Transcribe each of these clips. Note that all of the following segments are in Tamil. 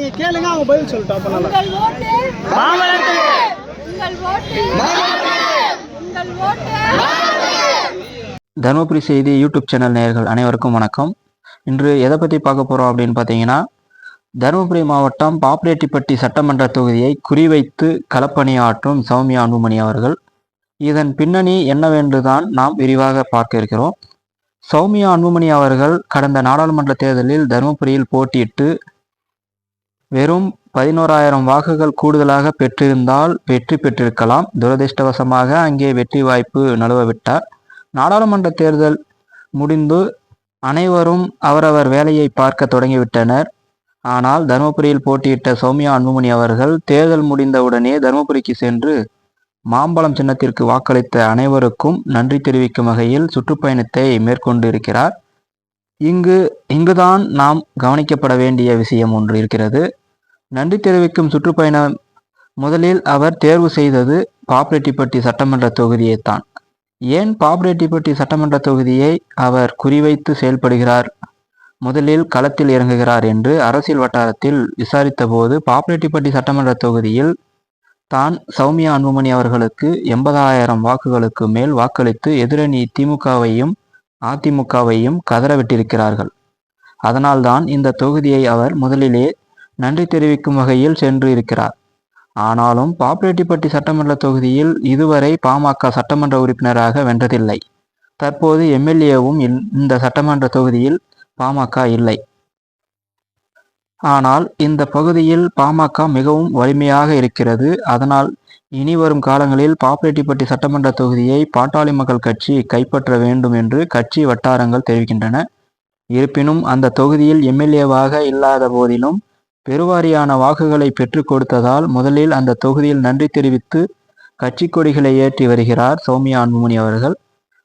அவங்க பதில் சொல்லிட்டோம். அப்ப நல்லா மாமல்லத்துக்கு தருமபுரி செய்தி யூடியூப் சேனல் நேயர்கள் அனைவருக்கும் வணக்கம். இன்று எதை பற்றி பார்க்க போகிறோம் அப்படின்னு பார்த்தீங்கன்னா தருமபுரி மாவட்டம் பாப்பிரெட்டிப்பட்டி சட்டமன்ற தொகுதியை குறிவைத்து களப்பணியாற்றும் சௌமியா அன்புமணி அவர்கள். இதன் பின்னணி என்னவென்றுதான் நாம் விரிவாக பார்க்க இருக்கிறோம். சௌமியா அன்புமணி அவர்கள் கடந்த நாடாளுமன்ற தேர்தலில் தருமபுரியில் போட்டியிட்டு வெறும் பதினோராயிரம் வாக்குகள் கூடுதலாக பெற்றிருந்தால் வெற்றி பெற்றிருக்கலாம். துரதிர்ஷ்டவசமாக அங்கே வெற்றி வாய்ப்பு நழுவவிட்டார். நாடாளுமன்ற தேர்தல் முடிந்து அனைவரும் அவரவர் வேலையை பார்க்க தொடங்கிவிட்டனர். ஆனால் தருமபுரியில் போட்டியிட்ட சௌமியா அன்புமணி அவர்கள் தேர்தல் முடிந்தவுடனே தருமபுரிக்கு சென்று மாம்பழம் சின்னத்திற்கு வாக்களித்த அனைவருக்கும் நன்றி தெரிவிக்கும் வகையில் சுற்றுப்பயணத்தை மேற்கொண்டிருக்கிறார். இங்கு இங்குதான் நாம் கவனிக்கப்பட வேண்டிய விஷயம் ஒன்று இருக்கிறது. நன்றி தெரிவிக்கும் சுற்றுப்பயணம் முதலில் அவர் தேர்வு செய்தது பாப்ரெட்டிப்பட்டி சட்டமன்ற தொகுதியைத்தான். ஏன் பாப்ரெட்டிப்பட்டி சட்டமன்ற தொகுதியை அவர் குறிவைத்து செயல்படுகிறார்? முதலில் களத்தில் இறங்குகிறார் என்று அரசியல் வட்டாரத்தில் விசாரித்தபோது பாப்ரெட்டிப்பட்டி சட்டமன்ற தொகுதியில் தான் சௌமியா அன்புமணி அவர்களுக்கு எண்பதாயிரம் வாக்குகளுக்கு மேல் வாக்களித்து எதிரணி திமுகவையும் அதிமுகவையும் கதறவிட்டிருக்கிறார்கள். அதனால்தான் இந்த தொகுதியை அவர் முதலிலே நன்றி தெரிவிக்கும் வகையில் சென்று இருக்கிறார் ஆனாலும் பாப்பிரெட்டிப்பட்டி சட்டமன்ற தொகுதியில் இதுவரை பாமக சட்டமன்ற உறுப்பினராக வென்றதில்லை. தற்போது எம்எல்ஏவும் இந்த சட்டமன்ற தொகுதியில் பாமக இல்லை. ஆனால் இந்த பகுதியில் பாமக மிகவும் வலிமையாக இருக்கிறது. அதனால் இனி வரும் காலங்களில் பாப்பிரெட்டிப்பட்டி சட்டமன்ற தொகுதியை பாட்டாளி மக்கள் கட்சி கைப்பற்ற வேண்டும் என்று கட்சி வட்டாரங்கள் தெரிவிக்கின்றன. இருப்பினும் அந்த தொகுதியில் எம்எல்ஏவாக இல்லாத போதிலும் பெருவாரியான வாக்குகளை பெற்றுக் கொடுத்ததால் முதலில் அந்த தொகுதியில் நன்றி தெரிவித்து கட்சி கொடிகளை ஏற்றி வருகிறார் சௌமியா அன்புமணி அவர்கள்.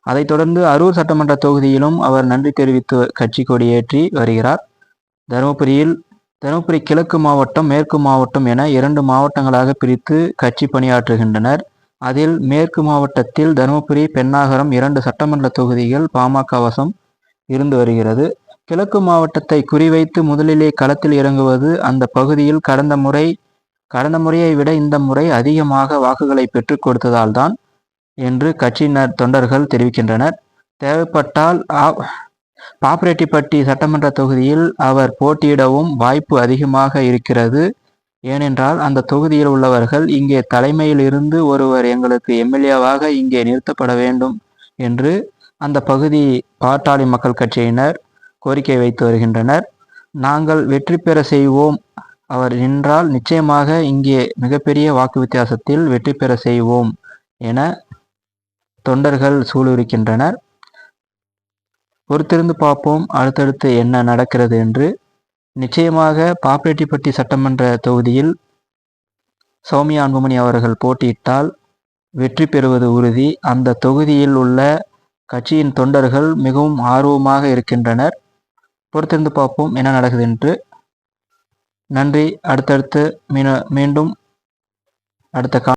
அதைத் தொடர்ந்து அரூர் சட்டமன்ற தொகுதியிலும் அவர் நன்றி தெரிவித்து கட்சி கொடி ஏற்றி வருகிறார். தருமபுரியில் தருமபுரி கிழக்கு மாவட்டம் மேற்கு மாவட்டம் என இரண்டு மாவட்டங்களாக பிரித்து கட்சி பணியாற்றுகின்றனர். அதில் மேற்கு மாவட்டத்தில் தருமபுரி பெண்ணாகரம் இரண்டு சட்டமன்ற தொகுதிகள் பாமக வசம் இருந்து வருகிறது. கிழக்கு மாவட்டத்தை குறிவைத்து முதலிலே களத்தில் இறங்குவது அந்த பகுதியில் கடந்த முறை கடந்த முறையை விட இந்த முறை அதிகமாக வாக்குகளை பெற்றுக் கொடுத்ததால் தான் என்று கட்சியினர் தொண்டர்கள் தெரிவிக்கின்றனர். தேவைப்பட்டால் பாப்பிரெட்டிப்பட்டி சட்டமன்ற தொகுதியில் அவர் போட்டியிடவும் வாய்ப்பு அதிகமாக இருக்கிறது. ஏனென்றால் அந்த தொகுதியில் உள்ளவர்கள் இங்கே தலைமையில் இருந்து ஒருவர் எங்களுக்கு எம்எல்ஏவாக இங்கே நிறுத்தப்பட வேண்டும் என்று அந்த பகுதி பாட்டாளி மக்கள் கட்சியினர் கோரிக்கை வைத்து வருகின்றனர். நாங்கள் வெற்றி பெற செய்வோம். அவர் நின்றால் நிச்சயமாக இங்கே மிகப்பெரிய வாக்கு வித்தியாசத்தில் வெற்றி பெற செய்வோம் என தொண்டர்கள் சூளுரிக்கின்றனர். பொறுத்திருந்து பார்ப்போம் அடுத்தடுத்து என்ன நடக்கிறது என்று. நிச்சயமாக பாப்பிரெட்டிப்பட்டி சட்டமன்ற தொகுதியில் சௌமியா அன்புமணி அவர்கள் போட்டியிட்டால் வெற்றி பெறுவது உறுதி. அந்த தொகுதியில் உள்ள கட்சியின் தொண்டர்கள் மிகவும் ஆர்வமாக இருக்கின்றனர். பொறுத்திருந்து பார்ப்போம் என்ன நடக்குது என்று. நன்றி. அடுத்தடுத்து மீண்டும் அடுத்த கா